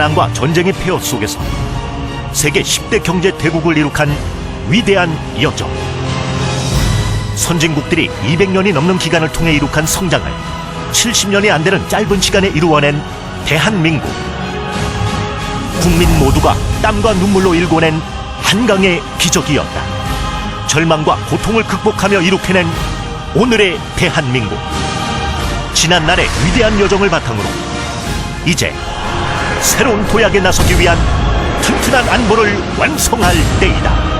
가난과 전쟁의 폐허 속에서 세계 10대 경제 대국을 이룩한 위대한 여정. 선진국들이 200년이 넘는 기간을 통해 이룩한 성장을 70년이 안 되는 짧은 시간에 이루어낸 대한민국. 국민 모두가 땀과 눈물로 일궈낸 한강의 기적이었다. 절망과 고통을 극복하며 이룩해낸 오늘의 대한민국. 지난날의 위대한 여정을 바탕으로 이제 새로운 도약에 나서기 위한 튼튼한 안보를 완성할 때이다.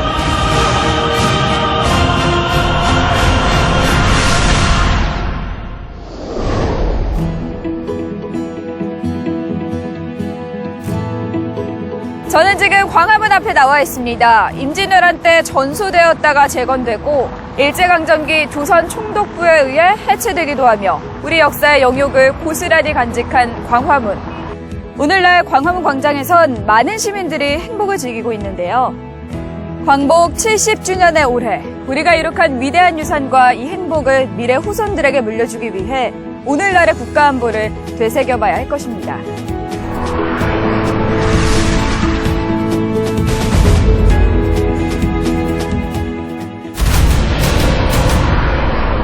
저는 지금 광화문 앞에 나와 있습니다. 임진왜란 때 전소되었다가 재건되고 일제강점기 조선 총독부에 의해 해체되기도 하며 우리 역사의 영역을 고스란히 간직한 광화문. 오늘날 광화문 광장에선 많은 시민들이 행복을 즐기고 있는데요. 광복 70주년의 올해 우리가 이룩한 위대한 유산과 이 행복을 미래 후손들에게 물려주기 위해 오늘날의 국가안보를 되새겨봐야 할 것입니다.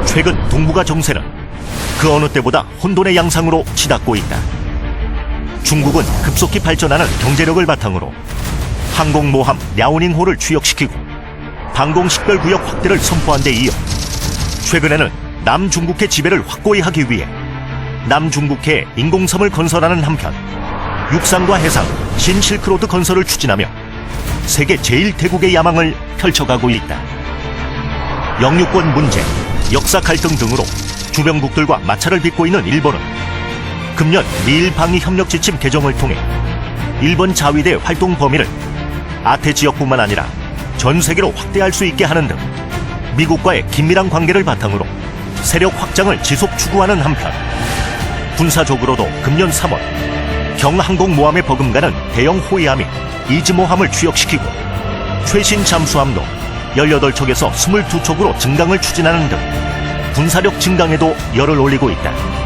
최근 동북아 정세는 그 어느 때보다 혼돈의 양상으로 치닫고 있다. 중국은 급속히 발전하는 경제력을 바탕으로 항공모함 랴오닝호를 추역시키고 방공식별구역 확대를 선포한 데 이어 최근에는 남중국해 지배를 확고히 하기 위해 남중국해 인공섬을 건설하는 한편 육상과 해상 신실크로드 건설을 추진하며 세계 제1대국의 야망을 펼쳐가고 있다. 영유권 문제, 역사 갈등 등으로 주변국들과 마찰을 빚고 있는 일본은 금년 미일 방위 협력 지침 개정을 통해 일본 자위대 활동 범위를 아태 지역뿐만 아니라 전 세계로 확대할 수 있게 하는 등 미국과의 긴밀한 관계를 바탕으로 세력 확장을 지속 추구하는 한편 군사적으로도 금년 3월 경항공모함에 버금가는 대형 호위함이 이즈모함을 추역시키고 최신 잠수함도 18척에서 22척으로 증강을 추진하는 등 군사력 증강에도 열을 올리고 있다.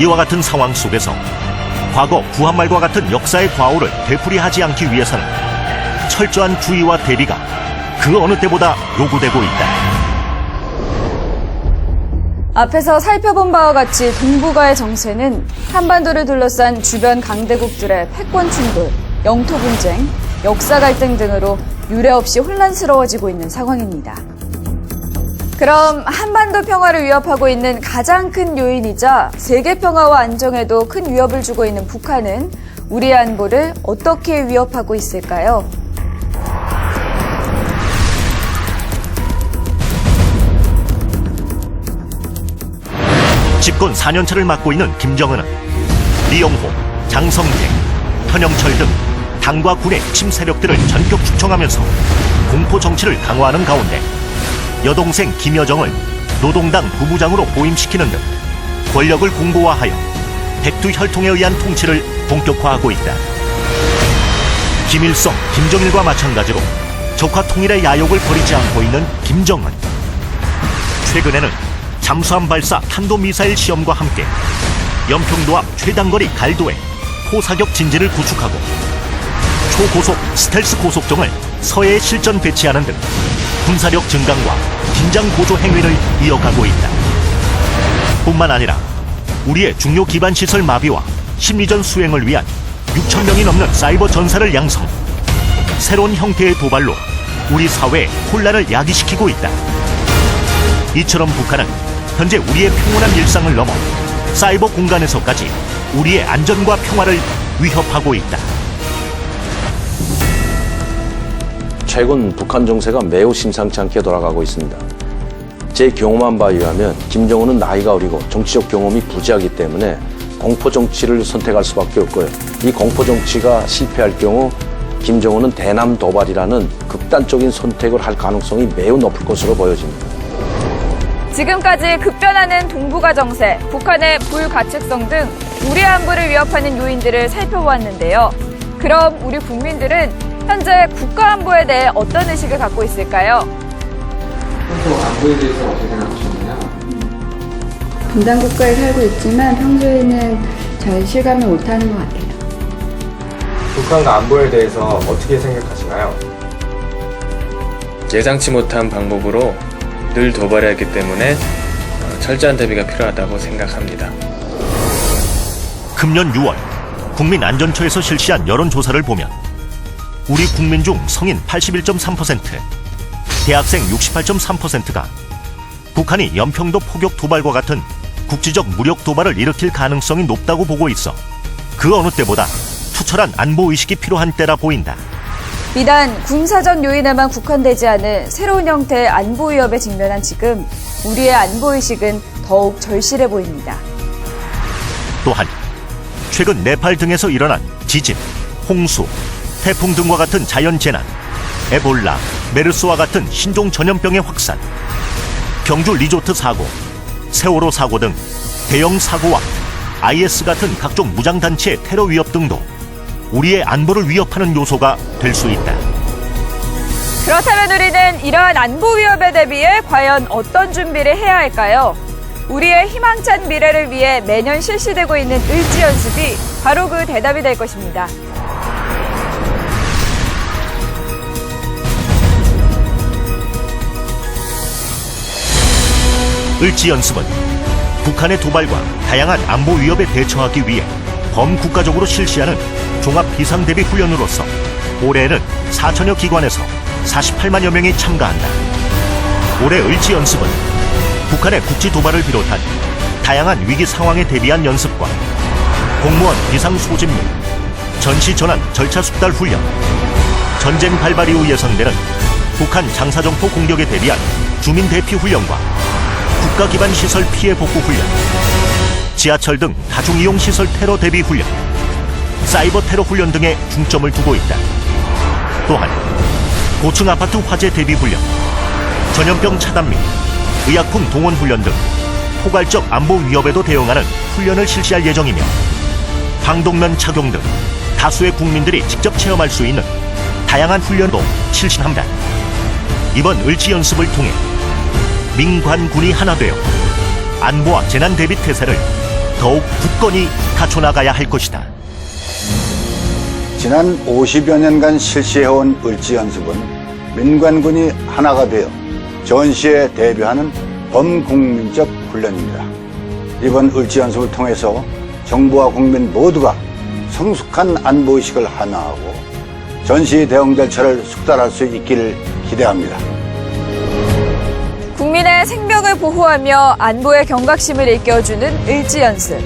이와 같은 상황 속에서 과거 구한말과 같은 역사의 과오를 되풀이하지 않기 위해서는 철저한 주의와 대비가 그 어느 때보다 요구되고 있다. 앞에서 살펴본 바와 같이 동북아의 정세는 한반도를 둘러싼 주변 강대국들의 패권 충돌, 영토 분쟁, 역사 갈등 등으로 유례없이 혼란스러워지고 있는 상황입니다. 그럼 한반도 평화를 위협하고 있는 가장 큰 요인이자 세계 평화와 안정에도 큰 위협을 주고 있는 북한은 우리의 안보를 어떻게 위협하고 있을까요? 집권 4년차를 맡고 있는 김정은은 리영호, 장성재, 현영철 등 당과 군의 핵심 세력들을 전격 축청하면서 공포 정치를 강화하는 가운데 여동생 김여정을 노동당 부부장으로 보임시키는 등 권력을 공고화하여 백두 혈통에 의한 통치를 본격화하고 있다. 김일성, 김정일과 마찬가지로 적화 통일의 야욕을 버리지 않고 있는 김정은. 최근에는 잠수함 발사 탄도미사일 시험과 함께 연평도 앞 최단거리 갈도에 포사격 진지를 구축하고 초고속 스텔스 고속정을 서해에 실전 배치하는 등 군사력 증강과 긴장 고조 행위를 이어가고 있다. 뿐만 아니라 우리의 중요 기반 시설 마비와 심리전 수행을 위한 6천 명이 넘는 사이버 전사를 양성. 새로운 형태의 도발로 우리 사회의 혼란을 야기시키고 있다. 이처럼 북한은 현재 우리의 평온한 일상을 넘어 사이버 공간에서까지 우리의 안전과 평화를 위협하고 있다. 최근 북한 정세가 매우 심상치 않게 돌아가고 있습니다. 제 경험한 바에 의하면 김정은은 나이가 어리고 정치적 경험이 부재하기 때문에 공포 정치를 선택할 수밖에 없고요. 이 공포 정치가 실패할 경우 김정은은 대남 도발이라는 극단적인 선택을 할 가능성이 매우 높을 것으로 보여집니다. 지금까지 급변하는 동북아 정세, 북한의 불가측성 등 우리 안보를 위협하는 요인들을 살펴보았는데요. 그럼 우리 국민들은 현재 국가 안보에 대해 어떤 의식을 갖고 있을까요? 평소 안보에 대해서 어떻게 생각하시나요? 분단 국가에 살고 있지만 평소에는 잘 실감을 못하는 것 같아요. 북한과 안보에 대해서 어떻게 생각하시나요? 예상치 못한 방법으로 늘 도발해 왔기 때문에 어, 철저한 대비가 필요하다고 생각합니다. 금년 6월 국민안전처에서 실시한 여론조사를 보면 우리 국민 중 성인 81.3%, 대학생 68.3%가 북한이 연평도 포격 도발과 같은 국지적 무력 도발을 일으킬 가능성이 높다고 보고 있어 그 어느 때보다 투철한 안보 의식이 필요한 때라 보인다. 비단 군사적 요인에만 국한되지 않은 새로운 형태의 안보 위협에 직면한 지금 우리의 안보 의식은 더욱 절실해 보입니다. 또한 최근 네팔 등에서 일어난 지진, 홍수, 태풍 등과 같은 자연재난, 에볼라, 메르스와 같은 신종 전염병의 확산, 경주 리조트 사고, 세월호 사고 등 대형 사고와 IS 같은 각종 무장단체의 테러 위협 등도 우리의 안보를 위협하는 요소가 될 수 있다. 그렇다면 우리는 이러한 안보 위협에 대비해 과연 어떤 준비를 해야 할까요? 우리의 희망찬 미래를 위해 매년 실시되고 있는 을지 연습이 바로 그 대답이 될 것입니다. 을지 연습은 북한의 도발과 다양한 안보 위협에 대처하기 위해 범국가적으로 실시하는 종합 비상대비 훈련으로서 올해에는 4천여 기관에서 48만여 명이 참가한다. 올해 을지 연습은 북한의 국지 도발을 비롯한 다양한 위기 상황에 대비한 연습과 공무원 비상 소집 및 전시 전환 절차 숙달 훈련, 전쟁 발발 이후 예상되는 북한 장사정포 공격에 대비한 주민 대피 훈련과 국가 기반 시설 피해 복구 훈련, 지하철 등 다중 이용 시설 테러 대비 훈련, 사이버 테러 훈련 등에 중점을 두고 있다. 또한 고층 아파트 화재 대비 훈련, 전염병 차단 및 의약품 동원 훈련 등 포괄적 안보 위협에도 대응하는 훈련을 실시할 예정이며 방독면 착용 등 다수의 국민들이 직접 체험할 수 있는 다양한 훈련도 실시합니다. 이번 을지 연습을 통해 민관군이 하나 되어 안보와 재난 대비 태세를 더욱 굳건히 갖춰나가야 할 것이다. 지난 50여 년간 실시해온 을지 연습은 민관군이 하나가 되어 전시에 대비하는 범국민적 훈련입니다. 이번 을지 연습을 통해서 정부와 국민 모두가 성숙한 안보의식을 하나하고 전시 대응 절차를 숙달할 수 있기를 기대합니다. 생명을 보호하며 안보의 경각심을 일깨워주는 을지 연습.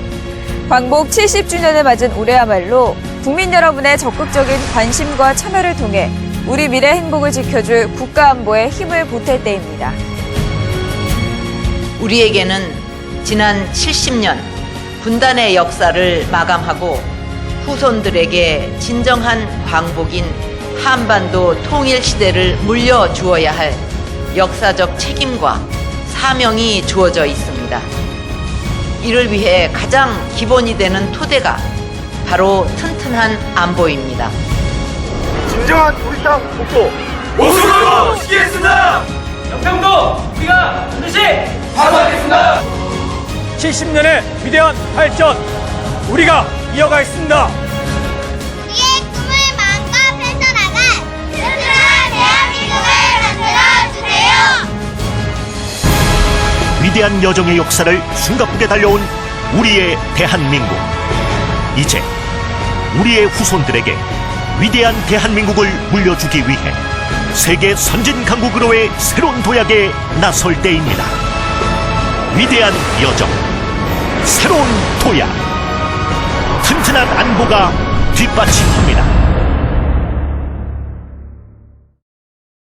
광복 70주년을 맞은 올해야말로 국민 여러분의 적극적인 관심과 참여를 통해 우리 미래 행복을 지켜줄 국가 안보에 힘을 보탤 때입니다. 우리에게는 지난 70년 분단의 역사를 마감하고 후손들에게 진정한 광복인 한반도 통일 시대를 물려주어야 할 역사적 책임과 사명이 주어져 있습니다. 이를 위해 가장 기본이 되는 토대가 바로 튼튼한 안보입니다. 진정한 우리당 복구! 모습으로 시키겠습니다! 연평도 우리가 반드시 하겠습니다 70년의 위대한 발전 우리가 이어가겠습니다. 위대한 여정의 역사를 숨가쁘게 달려온 우리의 대한민국. 이제 우리의 후손들에게 위대한 대한민국을 물려주기 위해 세계 선진 강국으로의 새로운 도약에 나설 때입니다. 위대한 여정, 새로운 도약, 튼튼한 안보가 뒷받침합니다.